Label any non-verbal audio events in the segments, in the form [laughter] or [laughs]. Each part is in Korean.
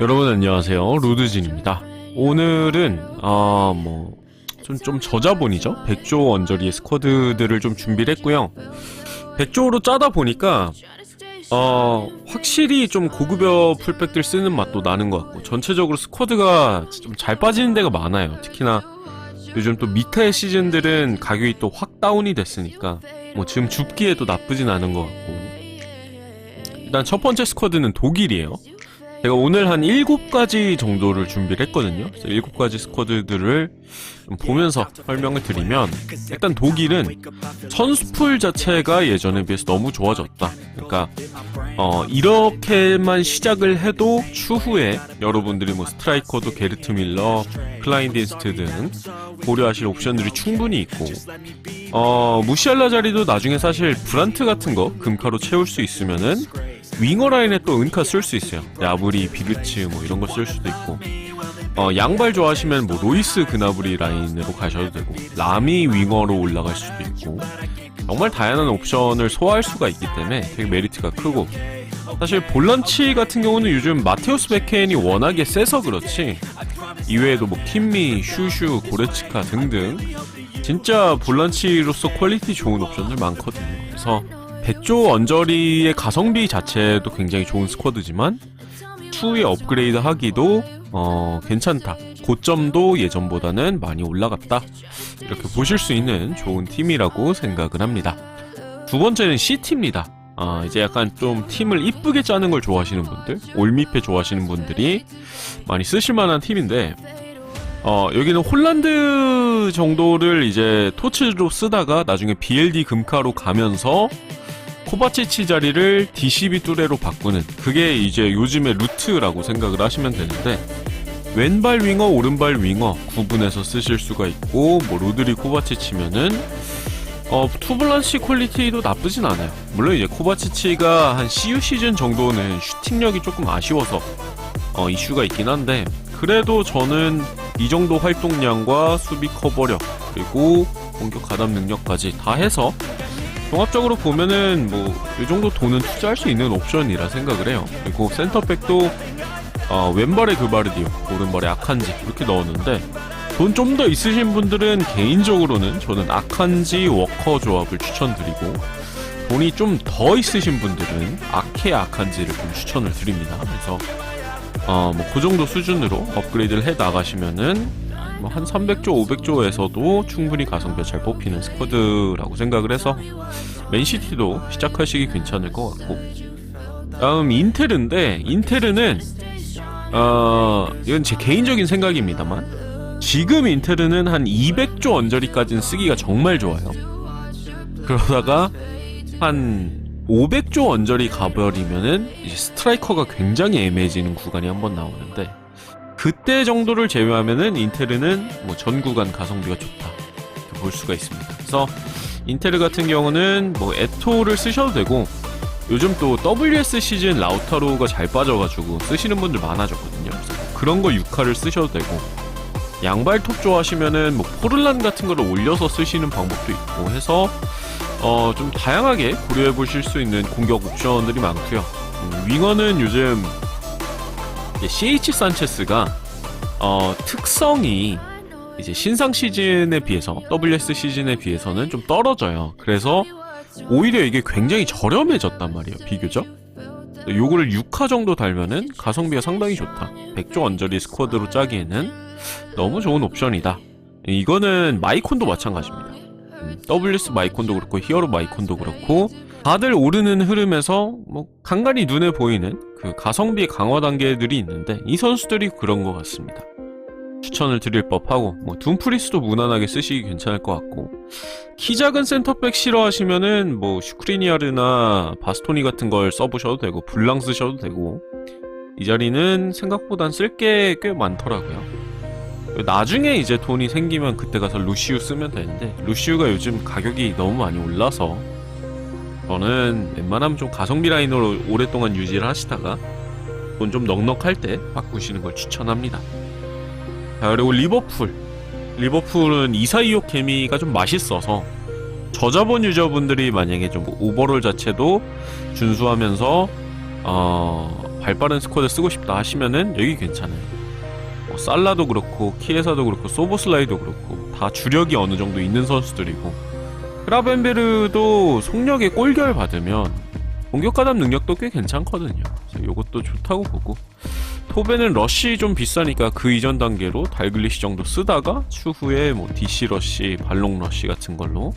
여러분 안녕하세요. 루드진입니다. 오늘은 아뭐좀 좀 저자본이죠? 백조 원저리의 스쿼드들을 좀 준비를 했고요. 백조로 짜다 보니까 어 확실히 좀 고급여 풀백들 쓰는 맛도 나는 것 같고 전체적으로 스쿼드가 좀 잘 빠지는 데가 많아요. 특히나 요즘 또 미타의 시즌들은 가격이 또 확 다운이 됐으니까 뭐 지금 줍기에도 나쁘진 않은 것 같고. 일단 첫 번째 스쿼드는 독일이에요 제가 오늘 한 7가지 정도를 준비를 했거든요. 그래서 7가지 스쿼드들을 좀 보면서 설명을 드리면 일단 독일은 선수풀 자체가 예전에 비해서 너무 좋아졌다. 그러니까 어, 이렇게만 시작을 해도 추후에 여러분들이 뭐 스트라이커도 게르트 밀러, 클라인디스트 등 고려하실 옵션들이 충분히 있고 어, 무시알라 자리도 나중에 사실 브란트 같은 거 금카로 채울 수 있으면은 윙어 라인에 또 은카 쓸 수 있어요. 야브리, 비그츠 뭐 이런 거 쓸 수도 있고. 어, 양발 좋아하시면 뭐 로이스 그나브리 라인으로 가셔도 되고 라미 윙어로 올라갈 수도 있고 정말 다양한 옵션을 소화할 수가 있기 때문에 되게 메리트가 크고 사실 볼란치 같은 경우는 요즘 마테우스 베켄이 워낙에 세서 그렇지 이외에도 뭐 킴미, 슈슈, 고레츠카 등등 진짜 볼란치로서 퀄리티 좋은 옵션들 많거든요. 그래서 백조 언저리의 가성비 자체도 굉장히 좋은 스쿼드지만 추후에 업그레이드 하기도 어, 괜찮다. 고점도 예전보다는 많이 올라갔다. 이렇게 보실 수 있는 좋은 팀이라고 생각을 합니다. 두 번째는 C팀입니다. 아, 이제 약간 좀 팀을 이쁘게 짜는 걸 좋아하시는 분들, 올미페 좋아하시는 분들이 많이 쓰실 만한 팀인데, 어, 여기는 홀란드 정도를 이제 토치로 쓰다가 나중에 BLD 금카로 가면서 코바치치 자리를 DCB 뚜레로 바꾸는 그게 이제 요즘의 루트라고 생각을 하시면 되는데 왼발 윙어 오른발 윙어 구분해서 쓰실 수가 있고 뭐 로드리 코바치치면은 어 투블란시 퀄리티도 나쁘진 않아요. 물론 이제 코바치치가 한 CU 시즌 정도는 슈팅력이 조금 아쉬워서 어 이슈가 있긴 한데 그래도 저는 이 정도 활동량과 수비 커버력 그리고 공격 가담 능력까지 다 해서 종합적으로 보면은 뭐 이 정도 돈은 투자할 수 있는 옵션이라 생각을 해요. 그리고 센터백도 어, 왼발에 그바르디오, 오른발에 아칸지 이렇게 넣었는데 돈 좀 더 있으신 분들은 개인적으로는 저는 아칸지 워커 조합을 추천드리고 돈이 좀 더 있으신 분들은 아케 아칸지를 좀 추천을 드립니다. 그래서 어, 뭐그 정도 수준으로 업그레이드를 해 나가시면은 뭐 한 300조, 500조에서도 충분히 가성비가 잘 뽑히는 스쿼드라고 생각을 해서 맨시티도 시작하시기 괜찮을 것 같고. 다음 인테르인데 인테르는 어 이건 제 개인적인 생각입니다만 지금 인테르는 한 200조 언저리까지는 쓰기가 정말 좋아요. 그러다가 한 500조 언저리 가버리면은 스트라이커가 굉장히 애매해지는 구간이 한번 나오는데 그때 정도를 제외하면은 인테르는 뭐 전 구간 가성비가 좋다 볼 수가 있습니다. 그래서 인테르 같은 경우는 뭐 에토를 쓰셔도 되고 요즘 또 WS 시즌 라우타로가 잘 빠져가지고 쓰시는 분들 많아졌거든요. 뭐 그런 거 6화를 쓰셔도 되고 양발 톱 좋아하시면은 뭐 포를란 같은 거를 올려서 쓰시는 방법도 있고 해서 어 좀 다양하게 고려해 보실 수 있는 공격 옵션들이 많고요. 음, 윙어는 요즘 이제 CH 산체스가 어, 특성이 이제 신상 시즌에 비해서 WS 시즌에 비해서는 좀 떨어져요. 그래서 오히려 이게 굉장히 저렴해졌단 말이에요. 비교적. 요거를 6화 정도 달면은 가성비가 상당히 좋다. 100조 언저리 스쿼드로 짜기에는 너무 좋은 옵션이다. 이거는 마이콘도 마찬가지입니다. 음, WS 마이콘도 그렇고 히어로 마이콘도 그렇고 다들 오르는 흐름에서 뭐 간간히 눈에 보이는 그 가성비 강화 단계들이 있는데 이 선수들이 그런 것 같습니다. 추천을 드릴 법하고 뭐 둠프리스도 무난하게 쓰시기 괜찮을 것 같고 키 작은 센터백 싫어하시면은 뭐 슈크리니아르나 바스토니 같은 걸 써보셔도 되고 블랑 쓰셔도 되고 이 자리는 생각보단 쓸 게 꽤 많더라고요. 나중에 이제 돈이 생기면 그때 가서 루시우 쓰면 되는데 루시우가 요즘 가격이 너무 많이 올라서 저는 웬만하면 좀 가성비 라인으로 오랫동안 유지를 하시다가 돈 좀 넉넉할 때 바꾸시는 걸 추천합니다. 자, 그리고 리버풀. 리버풀은 이사이오 케미가 좀 맛있어서 저자본 유저분들이 만약에 좀 오버롤 자체도 준수하면서 어, 발빠른 스쿼드 쓰고 싶다 하시면은 여기 괜찮아요. 뭐 살라도 그렇고 키에사도 그렇고 소보슬라이도 그렇고 다 주력이 어느 정도 있는 선수들이고 크라벤베르도 속력에 꼴결 받으면 공격 가담 능력도 꽤 괜찮거든요. 요것도 좋다고 보고 토베는 러쉬 좀 비싸니까 그 이전 단계로 달글리시 정도 쓰다가 추후에 뭐 DC 러쉬, 발롱 러쉬 같은 걸로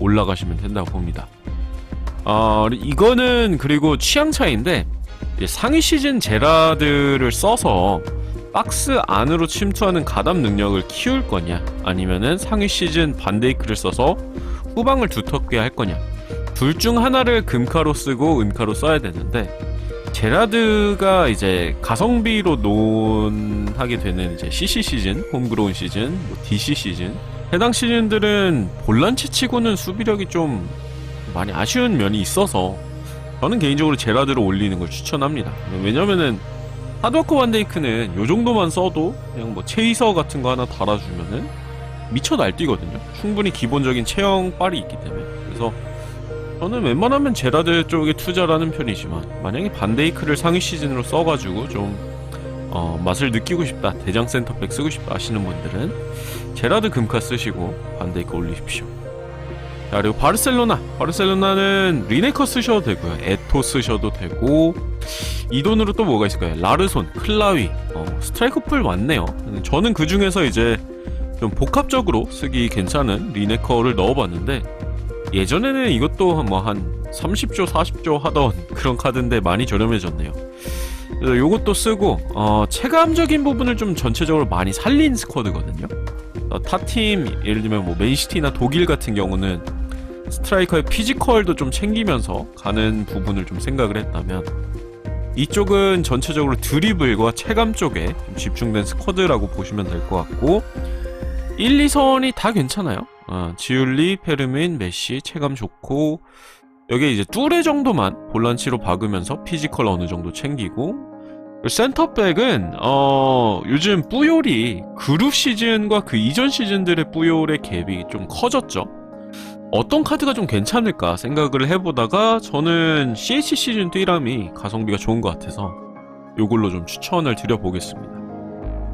올라가시면 된다고 봅니다. 아 이거는 그리고 취향 차이인데 상위 시즌 제라드를 써서 박스 안으로 침투하는 가담 능력을 키울 거냐 아니면은 상위 시즌 반데이크를 써서 후방을 두텁게 할 거냐 둘 중 하나를 금카로 쓰고 은카로 써야 되는데 제라드가 이제 가성비로 논하게 되는 이제 CC 시즌, 홈그로운 시즌, 뭐 DC 시즌 해당 시즌들은 볼란치 치고는 수비력이 좀 많이 아쉬운 면이 있어서 저는 개인적으로 제라드를 올리는 걸 추천합니다. 왜냐면은 하드워커 반데이크는 요 정도만 써도 그냥 뭐 체이서 같은 거 하나 달아주면은 미쳐 날뛰거든요. 충분히 기본적인 체형 빨이 있기 때문에. 그래서 저는 웬만하면 제라드 쪽에 투자를 는 편이지만 만약에 반데이크를 상위 시즌으로 써가지고 좀 어, 맛을 느끼고 싶다 대장 센터백 쓰고 싶다 하시는 분들은 제라드 금카 쓰시고 반데이크 올리십시오. 자 그리고 바르셀로나 바르셀로나는 리네커 쓰셔도 되고요 에토 쓰셔도 되고 이 돈으로 또 뭐가 있을까요 라르손 클라위 어, 스트라이커 풀 많네요 저는 그 중에서 이제 좀 복합적으로 쓰기 괜찮은 리네커를 넣어봤는데 예전에는 이것도 뭐 한 30조 40조 하던 그런 카드인데 많이 저렴해졌네요. 그래서 요것도 쓰고 어, 체감적인 부분을 좀 전체적으로 많이 살린 스쿼드거든요. 어, 타팀 예를 들면 뭐 맨시티나 독일 같은 경우는 스트라이커의 피지컬도 좀 챙기면서 가는 부분을 좀 생각을 했다면 이쪽은 전체적으로 드리블과 체감 쪽에 좀 집중된 스쿼드라고 보시면 될 것 같고 1, 2선이 다 괜찮아요 어, 지울리, 페르민, 메시 체감 좋고 여기에 이제 뚜레 정도만 볼란치로 박으면서 피지컬 어느 정도 챙기고 센터백은 어 요즘 뿌요리 그룹 시즌과 그 이전 시즌들의 뿌요의 갭이 좀 커졌죠. 어떤 카드가 좀 괜찮을까 생각을 해보다가 저는 CH 시즌 2람이 가성비가 좋은 것 같아서 요걸로 좀 추천을 드려보겠습니다.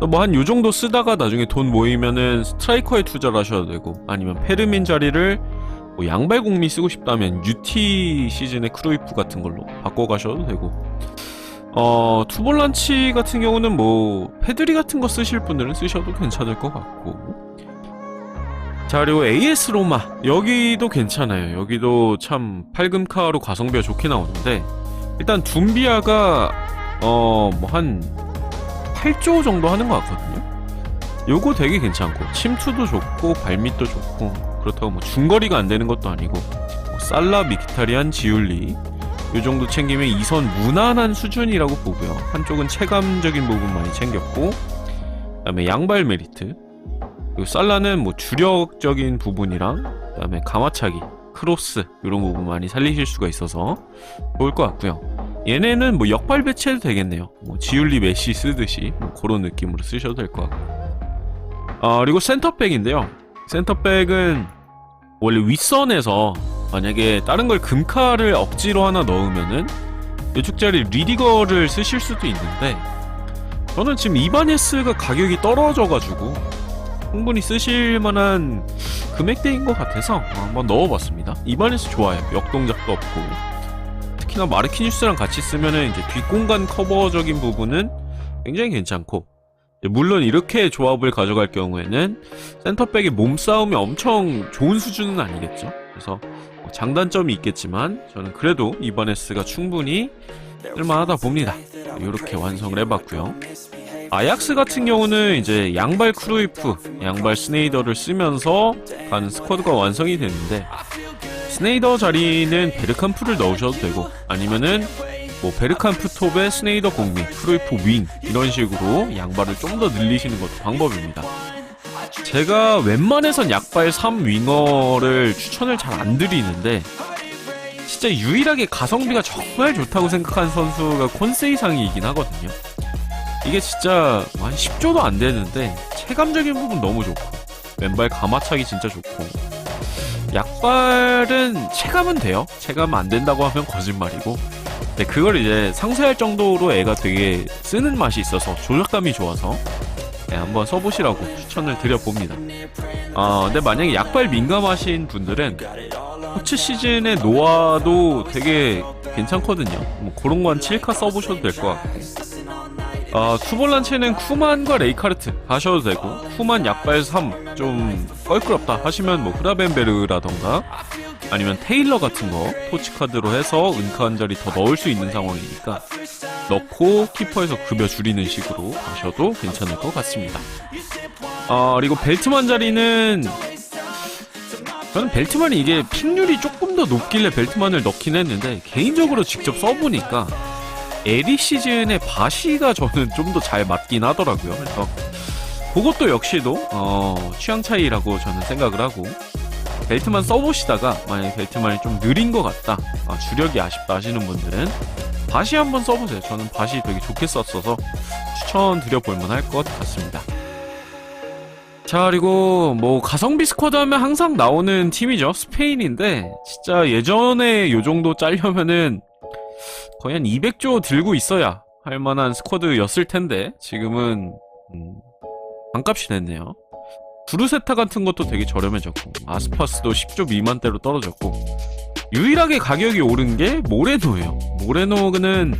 뭐 한 요 정도 쓰다가 나중에 돈 모이면은 스트라이커에 투자를 하셔도 되고 아니면 페르민 자리를 뭐 양발 공미 쓰고 싶다면 UT 시즌의 크루이프 같은 걸로 바꿔가셔도 되고 어, 투볼란치 같은 경우는 뭐, 패드리 같은 거 쓰실 분들은 쓰셔도 괜찮을 것 같고. 자, 그리고 AS 로마. 여기도 괜찮아요. 여기도 참 팔금카로 가성비가 좋게 나오는데, 일단 둠비아가, 어, 뭐 한 8조 정도 하는 것 같거든요. 요거 되게 괜찮고, 침투도 좋고, 발밑도 좋고, 그렇다고 뭐 중거리가 안 되는 것도 아니고, 뭐 살라, 미키타리안, 지울리, 요 정도 챙기면 2선 무난한 수준이라고 보고요. 한쪽은 체감적인 부분 많이 챙겼고, 그다음에 양발 메리트. 그리고 살라는 뭐 주력적인 부분이랑 그다음에 가마차기, 크로스 이런 부분 많이 살리실 수가 있어서 좋을 것 같고요. 얘네는 뭐 역발 배치해도 되겠네요. 뭐 지울리 메시 쓰듯이 뭐 그런 느낌으로 쓰셔도 될 것 같고. 아 그리고 센터백인데요. 센터백은 원래 윗선에서 만약에 다른 걸 금카를 억지로 하나 넣으면은 이쪽 자리 리디거를 쓰실 수도 있는데 저는 지금 이바네스가 가격이 떨어져가지고 충분히 쓰실 만한 금액대인 것 같아서 한번 넣어봤습니다. 이바네스 좋아요. 역동작도 없고 특히나 마르키뉴스랑 같이 쓰면은 이제 뒷공간 커버적인 부분은 굉장히 괜찮고 물론 이렇게 조합을 가져갈 경우에는 센터백의 몸싸움이 엄청 좋은 수준은 아니겠죠. 그래서 뭐 장단점이 있겠지만 저는 그래도 이바네스가 충분히 쓸만하다 봅니다. 이렇게 완성을 해봤고요. 아약스 같은 경우는 이제 양발 크루이프, 양발 스네이더를 쓰면서 가는 스쿼드가 완성이 되는데 스네이더 자리는 베르캄프를 넣으셔도 되고 아니면은 뭐 베르캄프 톱에 스네이더 공미, 크루이프 윙 이런 식으로 양발을 좀 더 늘리시는 것도 방법입니다. 제가 웬만해선 약발 3윙어를 추천을 잘 안 드리는데 진짜 유일하게 가성비가 정말 좋다고 생각하는 선수가 콘세이상이긴 하거든요. 이게 진짜 한 10조도 안 되는데 체감적인 부분 너무 좋고 왼발 가마차기 진짜 좋고 약발은 체감은 돼요. 체감 안 된다고 하면 거짓말이고 네, 그걸 이제 상쇄할 정도로 애가 되게 쓰는 맛이 있어서 조작감이 좋아서 네, 한번 써보시라고 추천을 드려봅니다. 아, 근데 만약에 약발 민감하신 분들은 코치 시즌에 노아도 되게 괜찮거든요. 뭐 그런 건 7카 써보셔도 될 것 같고. 아, 투볼란체는 쿠만과 레이카르트 하셔도 되고, 쿠만 약발 3 좀 껄끄럽다 하시면 뭐 후라벤베르라던가 아니면 테일러 같은 거 토치카드로 해서 은카 한 자리 더 넣을 수 있는 상황이니까 넣고 키퍼에서 급여 줄이는 식으로 가셔도 괜찮을 것 같습니다. 아, 그리고 벨트만 자리는 저는 벨트만이 이게 픽률이 조금 더 높길래 벨트만을 넣긴 했는데 개인적으로 직접 써보니까 에리 시즌의 바시가 저는 좀 더 잘 맞긴 하더라고요. 그래서 그것도 역시도 어, 취향 차이라고 저는 생각을 하고 벨트만 써보시다가 만약에 벨트만이 좀 느린 것 같다, 아, 주력이 아쉽다 하시는 분들은 바시 한번 써보세요. 저는 바시 되게 좋게 썼어서 추천드려 볼 만할 것 같습니다. 자 그리고 뭐 가성비 스쿼드 하면 항상 나오는 팀이죠 스페인인데 진짜 예전에 요 정도 짤려면은 거의 한 200조 들고 있어야 할 만한 스쿼드였을 텐데 지금은 음, 반값이 됐네요. 두루세타 같은 것도 되게 저렴해졌고 아스파스도 10조 미만대로 떨어졌고 유일하게 가격이 오른 게 모레노예요. 모레노는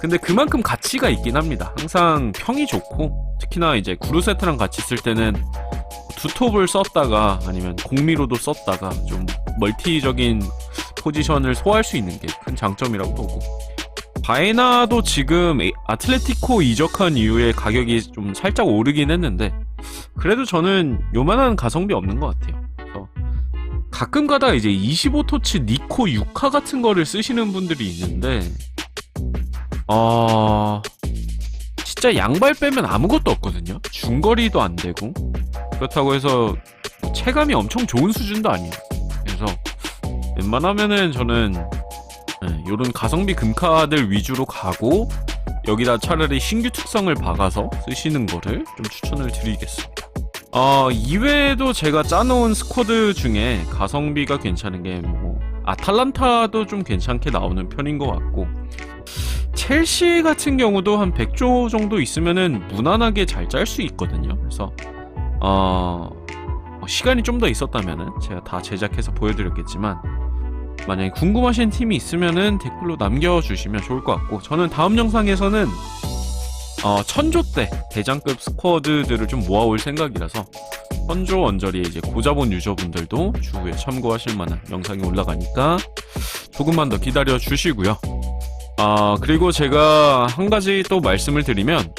근데 그만큼 가치가 있긴 합니다. 항상 평이 좋고 특히나 이제 구루세트랑 같이 쓸 때는 두톱을 썼다가 아니면 공미로도 썼다가 좀 멀티적인 포지션을 소화할 수 있는 게 큰 장점이라고 보고 바에나도 지금 에- 아틀레티코 이적한 이후에 가격이 좀 살짝 오르긴 했는데 그래도 저는 요만한 가성비 없는 것 같아요. 그래서 가끔 가다 이제 25토치 니코 6카 같은 거를 쓰시는 분들이 있는데 어... 진짜 양발 빼면 아무것도 없거든요. 중거리도 안 되고. 그렇다고 해서 체감이 엄청 좋은 수준도 아니에요. 그래서 웬만하면은 저는 네, 요런 가성비 금카들 위주로 가고 여기다 차라리 신규 특성을 박아서 쓰시는 거를 좀 추천을 드리겠습니다. 어, 이외에도 제가 짜놓은 스쿼드 중에 가성비가 괜찮은 게 뭐 아탈란타도 좀 괜찮게 나오는 편인 것 같고 첼시 같은 경우도 한 100조 정도 있으면은 무난하게 잘 짤 수 있거든요. 그래서 어, 뭐 시간이 좀 더 있었다면은 제가 다 제작해서 보여드렸겠지만 만약에 궁금하신 팀이 있으면은 댓글로 남겨주시면 좋을 것 같고 저는 다음 영상에서는 어, 천조 때 대장급 스쿼드들을 좀 모아올 생각이라서 천조 원저리에 이제 고자본 유저분들도 추후에 참고하실 만한 영상이 올라가니까 조금만 더 기다려 주시고요. 아 그리고 제가 한 가지 또 말씀을 드리면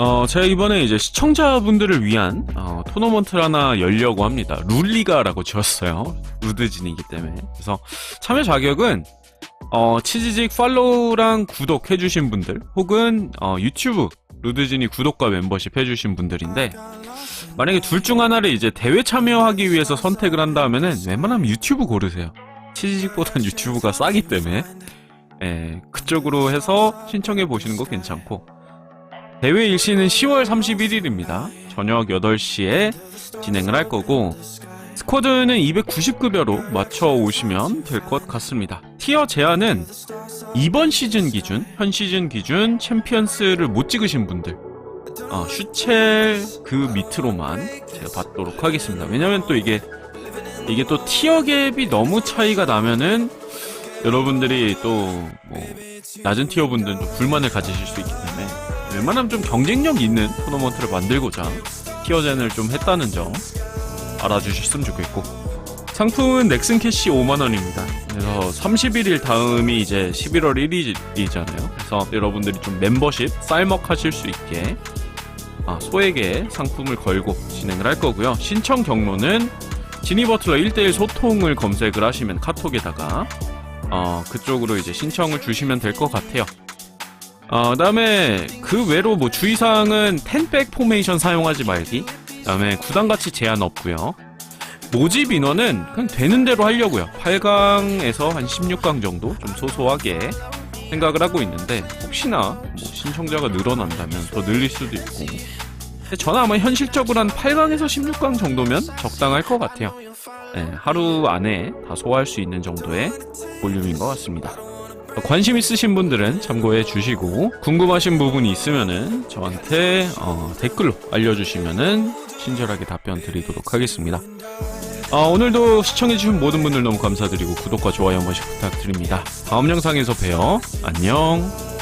어, 제가 이번에 이제 시청자분들을 위한 어, 토너먼트를 하나 열려고 합니다. 룰리가라고 지었어요. 루드진이기 때문에. 그래서 참여 자격은 어, 치지직 팔로우랑 구독 해주신 분들 혹은 어, 유튜브 루드진이 구독과 멤버십 해주신 분들인데 만약에 둘 중 하나를 이제 대회 참여하기 위해서 선택을 한다면은 웬만하면 유튜브 고르세요. 치지직보단 [laughs] 유튜브가 싸기 때문에 예, 그쪽으로 해서 신청해 보시는 거 괜찮고 대회 일시는 10월 31일입니다. 저녁 8시에 진행을 할 거고 스쿼드는 290급여로 맞춰 오시면 될 것 같습니다. 티어 제한은 이번 시즌 기준, 현 시즌 기준 챔피언스를 못 찍으신 분들 어, 슈첼 그 밑으로만 제가 받도록 하겠습니다. 왜냐면 또 이게 이게 또 티어 갭이 너무 차이가 나면은 여러분들이 또 뭐 낮은 티어 분들은 좀 불만을 가지실 수 있기 때문에 웬만하면 좀 경쟁력 있는 토너먼트를 만들고자 티어젠을 좀 했다는 점 알아주셨으면 좋겠고. 상품은 넥슨 캐시 5만원입니다. 그래서 31일 다음이 이제 11월 1일이잖아요. 그래서 여러분들이 좀 멤버십 쌀먹 하실 수 있게 아, 소액의 상품을 걸고 진행을 할 거고요. 신청 경로는 지니버틀러 1대1 소통을 검색을 하시면 카톡에다가 어, 그쪽으로 이제 신청을 주시면 될 것 같아요 어, 그다음에 그 외로 뭐 주의사항은 텐백 포메이션 사용하지 말기. 그다음에 구단 가치 제한 없고요. 모집 인원은 그냥 되는 대로 하려고요. 8강에서 한 16강 정도 좀 소소하게 생각을 하고 있는데 혹시나 뭐 신청자가 늘어난다면 더 늘릴 수도 있고. 저는 아마 현실적으로 한 8강에서 16강 정도면 적당할 것 같아요. 네, 하루 안에 다 소화할 수 있는 정도의 볼륨인 것 같습니다. 관심 있으신 분들은 참고해 주시고 궁금하신 부분이 있으면은 저한테 어, 댓글로 알려주시면은 친절하게 답변 드리도록 하겠습니다. 어, 오늘도 시청해주신 모든 분들 너무 감사드리고 구독과 좋아요 한 번씩 부탁드립니다. 다음 영상에서 봬요. 안녕.